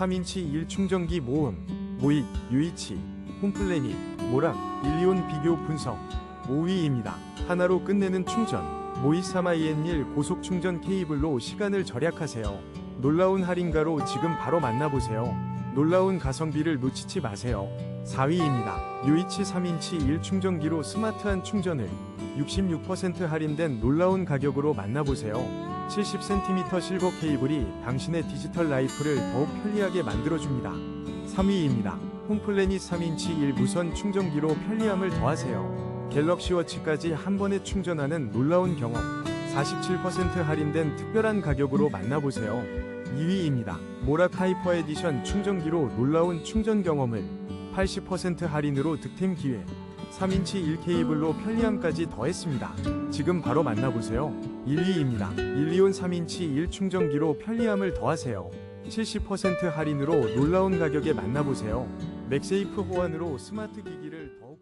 3인치 1충전기 모음, 모익, 유이치, 홈플래닛, 모락, 일리온 비교 분석 5위입니다. 하나로 끝내는 충전, 모이사마 EN1 고속 충전 케이블로 시간을 절약하세요. 놀라운 할인가로 지금 바로 만나보세요. 놀라운 가성비를 놓치지 마세요. 4위입니다. 유이치 3인치 1 충전기로 스마트한 충전을 66% 할인된 놀라운 가격으로 만나보세요. 70cm 실버 케이블이 당신의 디지털 라이프를 더욱 편리하게 만들어줍니다. 3위입니다. 홈플래닛 3인치 1 무선 충전기로 편리함을 더하세요. 갤럭시 워치까지 한 번에 충전하는 놀라운 경험. 47% 할인된 특별한 가격으로 만나보세요. 2위입니다. 모락 하이퍼 에디션 충전기로 놀라운 충전 경험을 80% 할인으로 득템 기회. 3인치 1케이블로 편리함까지 더했습니다. 지금 바로 만나보세요. 1위입니다. 일리온 3인치 1 충전기로 편리함을 더하세요. 70% 할인으로 놀라운 가격에 만나보세요. 맥세이프 호환으로 스마트 기기를 더욱